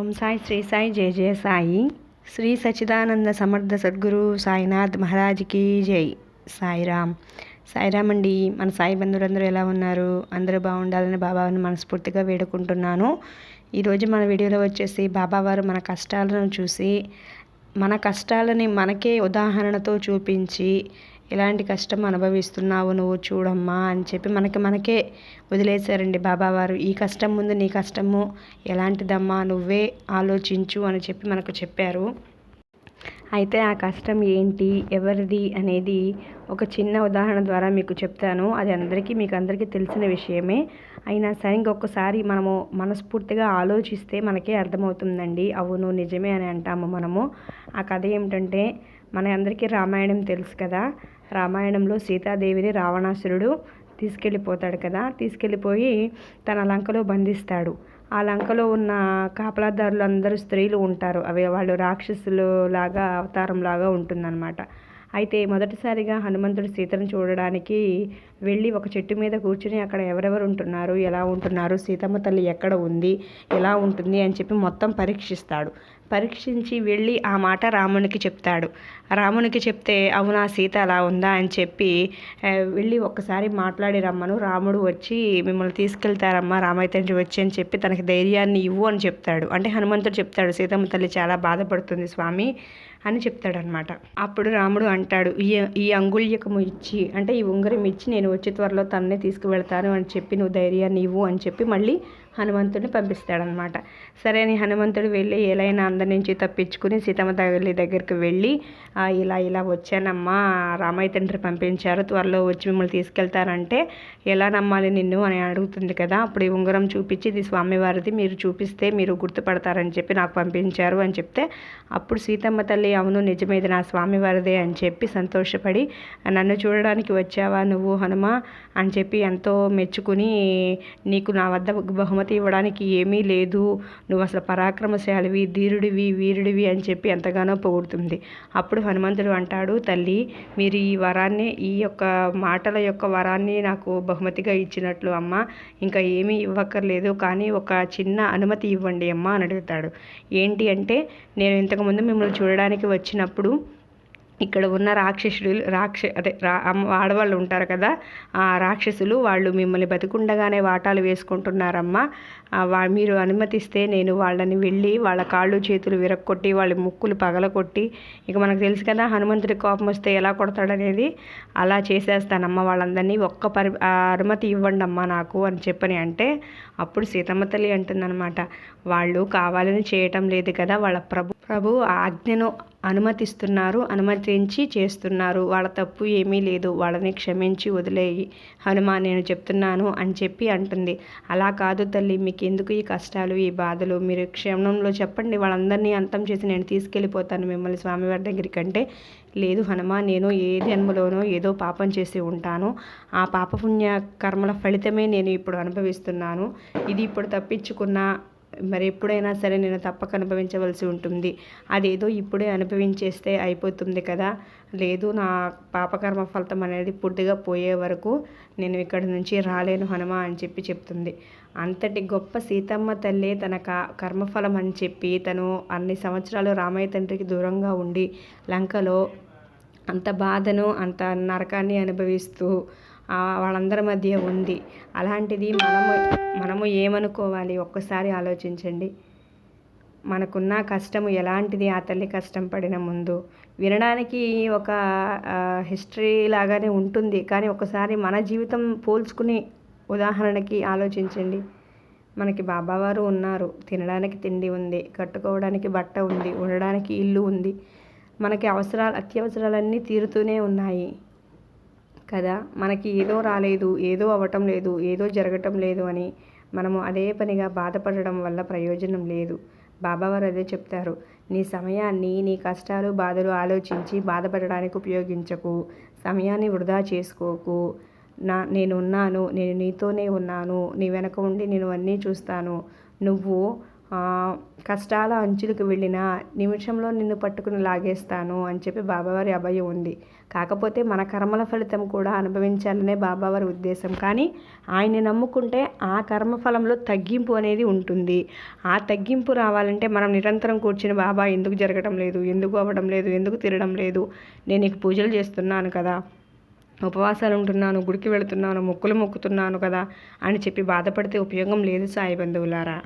ఓం సాయి శ్రీ సాయి జయ జయ సాయి. శ్రీ సచిదానంద సమర్థ సద్గురు సాయినాథ్ మహారాజ్కి జై. సాయిరామ్. సాయిరామ్ అండి మన సాయి బంధువులందరూ ఎలా ఉన్నారు? అందరూ బాగుండాలని బాబావారిని మనస్ఫూర్తిగా వేడుకుంటున్నాను. ఈరోజు మన వీడియోలో వచ్చేసి బాబావారు మన కష్టాలను చూసి మన కష్టాలని మనకే ఉదాహరణతో చూపించి ఎలాంటి కష్టం అనుభవిస్తున్నావు నువ్వు చూడమ్మా అని చెప్పి మనకి మనకే వదిలేశారండి బాబావారు. ఈ కష్టం ముందు నీ కష్టము ఎలాంటిదమ్మా? నువ్వే ఆలోచించు అని చెప్పి మనకు చెప్పారు. అయితే ఆ కష్టం ఏంటి? ఎవరిది అనేది ఒక చిన్న ఉదాహరణ ద్వారా మీకు చెప్తాను. అది అందరికీ మీకు అందరికీ తెలిసిన విషయమే. అయినా సరే ఇంకొకసారి మనము మనస్ఫూర్తిగా ఆలోచిస్తే మనకే అర్థమవుతుందండి. అవును నిజమే అని అంటాము మనము. ఆ కథ ఏమిటంటే మన అందరికీ రామాయణం తెలుసు కదా. రామాయణంలో సీతాదేవిని రావణాసురుడు తీసుకెళ్ళిపోతాడు కదా. తీసుకెళ్ళిపోయి తన లంకలో బంధిస్తాడు. ఆ లంకలో ఉన్న కాపలాదారులు అందరూ స్త్రీలు ఉంటారు. అవి వాళ్ళు రాక్షసులు లాగా అవతారం లాగా ఉంటుందన్నమాట. అయితే మొదటిసారిగా హనుమంతుడు సీతను చూడడానికి వెళ్ళి ఒక చెట్టు మీద కూర్చుని అక్కడ ఎవరెవరు ఉంటున్నారు ఎలా ఉంటున్నారు సీతమ్మ తల్లి ఎక్కడ ఉంది ఎలా ఉంటుంది అని చెప్పి మొత్తం పరీక్షిస్తాడు. పరీక్షించి వెళ్ళి ఆ మాట రామునికి చెప్తాడు. రామునికి చెప్తే అవునా సీత అలా ఉందా? అని చెప్పి వెళ్ళి ఒక్కసారి మాట్లాడి రమ్మను. రాముడు వచ్చి మిమ్మల్ని తీసుకెళ్తారమ్మా రామయ్య తండ్రి వచ్చి అని చెప్పి తనకి ధైర్యాన్ని ఇవ్వు అని చెప్తాడు. అంటే హనుమంతుడు చెప్తాడు సీతమ్మ తల్లి చాలా బాధపడుతుంది స్వామి అని చెప్తాడనమాట అప్పుడు రాముడు అంటాడు ఈ ఈ అంగుళ్యకము ఇచ్చి అంటే ఈ ఉంగరం ఇచ్చి నేను వచ్చి త్వరలో తన్నే తీసుకువెళ్తాను అని చెప్పి నువ్వు ధైర్యాన్ని ఇవ్వు అని చెప్పి మళ్ళీ హనుమంతుడిని పంపిస్తాడనమాట. సరే అని హనుమంతుడు వెళ్ళి ఎలైనా అందరి నుంచి తప్పించుకుని సీతమ్మ తల్లి దగ్గరికి వెళ్ళి ఇలా ఇలా వచ్చానమ్మా రామయ్య తండ్రి పంపించారు త్వరలో వచ్చి మిమ్మల్ని తీసుకెళ్తారంటే ఎలా నమ్మాలి నిన్ను? అని అడుగుతుంది కదా. అప్పుడు ఈ ఉంగరం చూపించి ఇది స్వామివారిది మీరు చూపిస్తే మీరు గుర్తుపడతారని చెప్పి నాకు పంపించారు అని చెప్తే అప్పుడు సీతమ్మ తల్లి అవును నిజమేది నా స్వామివారిదే అని చెప్పి సంతోషపడి నన్ను చూడడానికి వచ్చావా నువ్వు హనుమ? అని చెప్పి ఎంతో మెచ్చుకుని నీకు నా వద్ద బహుమతి ఇవ్వడానికి ఏమీ లేదు. నువ్వు అసలు పరాక్రమశాలివి ధీరుడివి వీరుడివి అని చెప్పి ఎంతగానో పొగుడుతుంది. అప్పుడు హనుమంతుడు అంటాడు తల్లి మీరు ఈ వరాన్ని ఈ యొక్క మాటల యొక్క వరాన్ని నాకు బహుమతిగా ఇచ్చినట్లు అమ్మ. ఇంకా ఏమీ ఇవ్వక్కర్లేదు కానీ ఒక చిన్న అనుమతి ఇవ్వండి అమ్మ అని అడుగుతాడు. ఏంటి అంటే నేను ఇంతకుముందు మిమ్మల్ని చూడడానికి వచ్చినప్పుడు ఇక్కడ ఉన్న రాక్షసుడు రాక్ష అదే రా ఆడవాళ్ళు ఉంటారు కదా ఆ రాక్షసులు వాళ్ళు మిమ్మల్ని బతికుండగానే వాటాలు వేసుకుంటున్నారమ్మా. వా మీరు అనుమతిస్తే నేను వాళ్ళని వెళ్ళి వాళ్ళ కాళ్ళు చేతులు విరక్కొట్టి వాళ్ళ ముక్కులు పగలకొట్టి ఇక మనకు తెలుసు కదా హనుమంతుడి కోపం వస్తే ఎలా కొడతాడనేది అలా చేసేస్తానమ్మ వాళ్ళందరినీ. ఒక్క పరి అనుమతి ఇవ్వండి అమ్మా నాకు అని చెప్పని అంటే అప్పుడు సీతమ్మ తల్లి అంటుందన్నమాట వాళ్ళు కావాలని చేయటం లేదు కదా వాళ్ళ ప్రభు ప్రభు ఆజ్ఞను అనుమతిస్తున్నారు అనుమతించి చేస్తున్నారు. వాళ్ళ తప్పు ఏమీ లేదు. వాళ్ళని క్షమించి వదిలేయి. హనుమా నేను చెప్తున్నాను అని చెప్పి అంటుంది. అలా కాదు తల్లి మీకు ఎందుకు ఈ కష్టాలు ఈ బాధలు? మీరు క్షమణంలో చెప్పండి. వాళ్ళందరినీ అంతం చేసి నేను తీసుకెళ్ళిపోతాను మిమ్మల్ని స్వామివారి దగ్గరికి అంటే లేదు హనుమా నేను ఏ జన్మలోనో ఏదో పాపం చేసి ఉంటాను. ఆ పాపపుణ్య కర్మల ఫలితమే నేను ఇప్పుడు అనుభవిస్తున్నాను. ఇది ఇప్పుడు తప్పించుకున్న మరి ఎప్పుడైనా సరే నేను తప్పక అనుభవించవలసి ఉంటుంది. అదేదో ఇప్పుడే అనుభవించేస్తే అయిపోతుంది కదా. లేదు నా పాపకర్మ ఫలితం అనేది పూర్తిగా పోయే వరకు నేను ఇక్కడి నుంచి రాలేను హనుమ అని చెప్పి చెప్తుంది. అంతటి గొప్ప సీతమ్మ తల్లి తన కర్మఫలం అని చెప్పి తను అన్ని సంవత్సరాలు రామయ్య తండ్రికి దూరంగా ఉండి లంకలో అంత బాధను అంత నరకాన్ని అనుభవిస్తూ వాళ్ళందరి మధ్య ఉంది. అలాంటిది మనము మనము ఏమనుకోవాలి? ఒక్కసారి ఆలోచించండి. మనకున్న కష్టము ఎలాంటిది? ఆ తల్లి కష్టం పడిన ముందు వినడానికి ఒక హిస్టరీ లాగానే ఉంటుంది. కానీ ఒకసారి మన జీవితం పోల్చుకుని ఉదాహరణకి ఆలోచించండి. మనకి బాబావారు ఉన్నారు. తినడానికి తిండి ఉంది. కట్టుకోవడానికి బట్ట ఉంది. ఉండడానికి ఇల్లు ఉంది. మనకి అవసరాలు అత్యవసరాలన్నీ తీరుతూనే ఉన్నాయి. కదా? మనకి ఏదో రాలేదు ఏదో అవ్వటం లేదు ఏదో జరగటం లేదు అని మనము అదే పనిగా బాధపడడం వల్ల ప్రయోజనం లేదు. బాబావారు అదే చెప్తారు. నీ సమయాన్ని నీ కష్టాలు బాధలు ఆలోచించి బాధపడడానికి ఉపయోగించకు. సమయాన్ని వృధా చేసుకోకు. నా నేను ఉన్నాను నేను నీతోనే ఉన్నాను నీ వెనక ఉండి నేను అన్నీ చూస్తాను. నువ్వు కష్టాల అంచులకు వెళ్ళిన నిమిషంలో నిన్ను పట్టుకుని లాగేస్తాను అని చెప్పి బాబావారి అభయం ఉంది. కాకపోతే మన కర్మల ఫలితం కూడా అనుభవించాలనే బాబావారి ఉద్దేశం. కానీ ఆయన్ని నమ్ముకుంటే ఆ కర్మ ఫలంలో తగ్గింపు అనేది ఉంటుంది. ఆ తగ్గింపు రావాలంటే మనం నిరంతరం కూర్చుని బాబా ఎందుకు జరగడం లేదు? ఎందుకు అవ్వడం లేదు? ఎందుకు తిరగడం లేదు? నేను నీకు పూజలు చేస్తున్నాను కదా. ఉపవాసాలు ఉంటున్నాను గుడికి వెళుతున్నాను మొక్కులు మొక్కుతున్నాను కదా అని చెప్పి బాధపడితే ఉపయోగం లేదు సాయి బంధువులారా.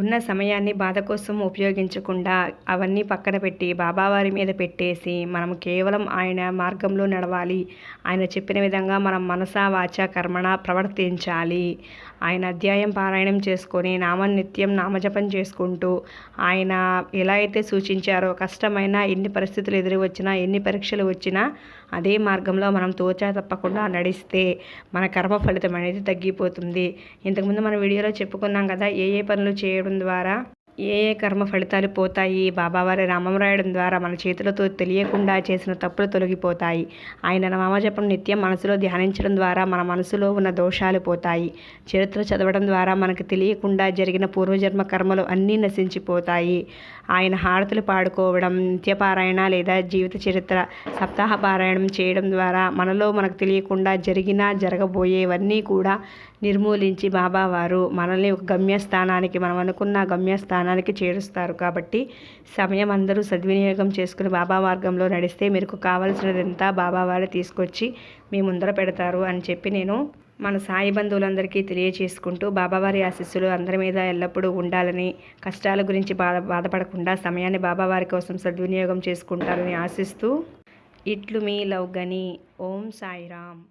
ఉన్న సమయాన్ని బాధ కోసం ఉపయోగించకుండా అవన్నీ పక్కన పెట్టి బాబావారి మీద పెట్టేసి మనం కేవలం ఆయన మార్గంలో నడవాలి. ఆయన చెప్పిన విధంగా మనం మనసా వాచ కర్మణ ప్రవర్తించాలి. ఆయన అధ్యాయం పారాయణం చేసుకొని నామ నిత్యం నామజపం చేసుకుంటూ ఆయన ఎలా అయితే సూచించారో కష్టమైన ఎన్ని పరిస్థితులు ఎదురు వచ్చినా ఎన్ని పరీక్షలు వచ్చినా అదే మార్గంలో మనం తోచా తప్పకుండా నడిస్తే మన కర్మ ఫలితం అనేది తగ్గిపోతుంది. ఇంతకుముందు మన వీడియోలో చెప్పుకున్నాం కదా ఏ ఏ పనులు చేయడం ద్వారా ఏ ఏ కర్మ ఫలితాలు పోతాయి? బాబావారి నామం రాయడం ద్వారా మన చేతులతో తెలియకుండా చేసిన తప్పులు తొలగిపోతాయి. ఆయన నామజపం నిత్యం మనసులో ధ్యానించడం ద్వారా మన మనసులో ఉన్న దోషాలు పోతాయి. చరిత్ర చదవడం ద్వారా మనకు తెలియకుండా జరిగిన పూర్వజన్మ కర్మలు అన్నీ నశించిపోతాయి. ఆయన హారతులు పాడుకోవడం నిత్యపారాయణ లేదా జీవిత చరిత్ర సప్తాహ పారాయణం చేయడం ద్వారా మనలో మనకు తెలియకుండా జరిగినా జరగబోయేవన్నీ కూడా నిర్మూలించి బాబావారు మనల్ని ఒక గమ్యస్థానానికి మనం అనుకున్న గమ్యస్థానం స్థానానికి చేరుస్తారు. కాబట్టి సమయం అందరూ సద్వినియోగం చేసుకుని బాబా మార్గంలో నడిస్తే మీకు కావాల్సినదంతా బాబావారే తీసుకొచ్చి మీ ముందర పెడతారు అని చెప్పి నేను మన సాయి బంధువులందరికీ తెలియచేసుకుంటూ బాబావారి ఆశీస్సులు అందరి మీద ఎల్లప్పుడూ ఉండాలని కష్టాల గురించి బాధ బాధపడకుండా సమయాన్ని బాబావారి కోసం సద్వినియోగం చేసుకుంటారని ఆశిస్తూ ఇట్లు మీ లవ్ గని ఓం సాయిరామ్.